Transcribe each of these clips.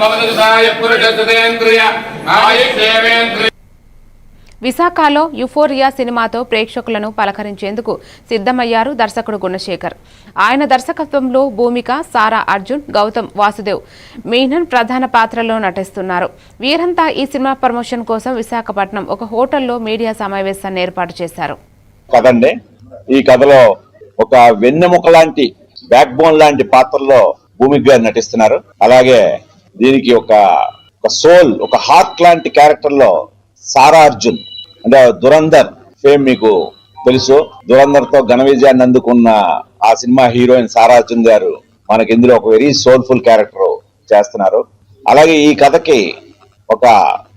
భవతి విశాఖలో యుఫోరియా సినిమాతో ప్రేక్షకులను పలకరించేందుకు సిద్ధమయ్యారు దర్శకుడు గుణశేఖర్. ఆయన దర్శకత్వంలో భూమిక సారా అర్జున్ గౌతమ్ వాసుదేవ్ మీనన్ ప్రధాన పాత్రలో నటిస్తున్నారు. వీరంతా ఈ సినిమా ప్రమోషన్ కోసం విశాఖపట్నం ఒక హోటల్లో మీడియా సమావేశాన్ని ఏర్పాటు చేశారు. ఈ కథలో ఒక వెన్నెముక లాంటి బ్యాక్ బోన్ లాంటి పాత్రలో భూమిక గారు నటిస్తున్నారు. అలాగే దీనికి ఒక ఒక సోల్ ఒక హార్ట్ లాంటి క్యారెక్టర్లో సారా అర్జున్ అంటే దురంధర్ ఫేమ్ మీకు తెలుసు. దురంధర్తో ఘన విజయాన్ని అందుకున్న ఆ సినిమా హీరోయిన్ సారా అర్జున్ గారు మనకి ఇందులో ఒక వెరీ సోల్ఫుల్ క్యారెక్టర్ చేస్తున్నారు. అలాగే ఈ కథకి ఒక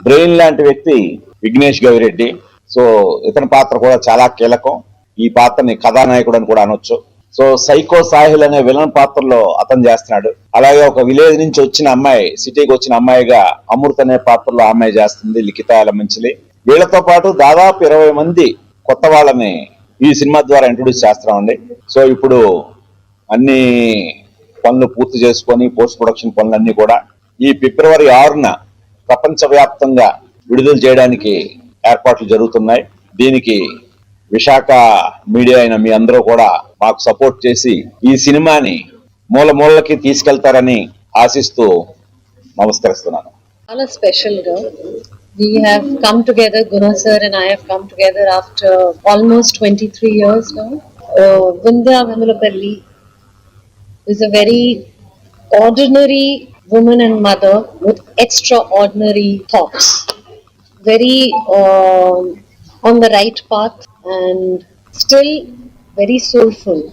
బ్రెయిన్ లాంటి వ్యక్తి విఘ్నేష్ గవిరెడ్డి. సో ఇతని పాత్ర కూడా చాలా కీలకం. ఈ పాత్రని కథానాయకుడు అని కూడా అనొచ్చు. సో సైకో సాహిల్ అనే విలన్ పాత్రలో అతను చేస్తున్నాడు. అలాగే ఒక విలేజ్ నుంచి వచ్చిన అమ్మాయి సిటీకి వచ్చిన అమ్మాయిగా అమృత అనే పాత్రలో ఆ అమ్మాయి చేస్తుంది లిఖిత మంచిలి వీళ్ళతో పాటు దాదాపు ఇరవై మంది కొత్త వాళ్ళని ఈ సినిమా ద్వారా ఇంట్రొడ్యూస్ చేస్తామండి సో ఇప్పుడు అన్ని పనులు పూర్తి చేసుకొని పోస్ట్ ప్రొడక్షన్ పనులన్నీ కూడా ఈ ఫిబ్రవరి ఆరున ప్రపంచవ్యాప్తంగా విడుదల చేయడానికి ఏర్పాట్లు జరుగుతున్నాయి. దీనికి విశాఖ మీడియా అయిన మీ అందరూ కూడా మాకు సపోర్ట్ చేసి ఈ సినిమాని మూల మూలకి తీసుకెళ్తారని ఆశిస్తూ నమస్కరిస్తున్నాను చాలా స్పెషల్గా we have come together guna sir and i have come together after almost 23 years now uh, vinda Venulapalli is a very ordinary woman and mother with extraordinary thoughts very uh, on the right path and still very soulful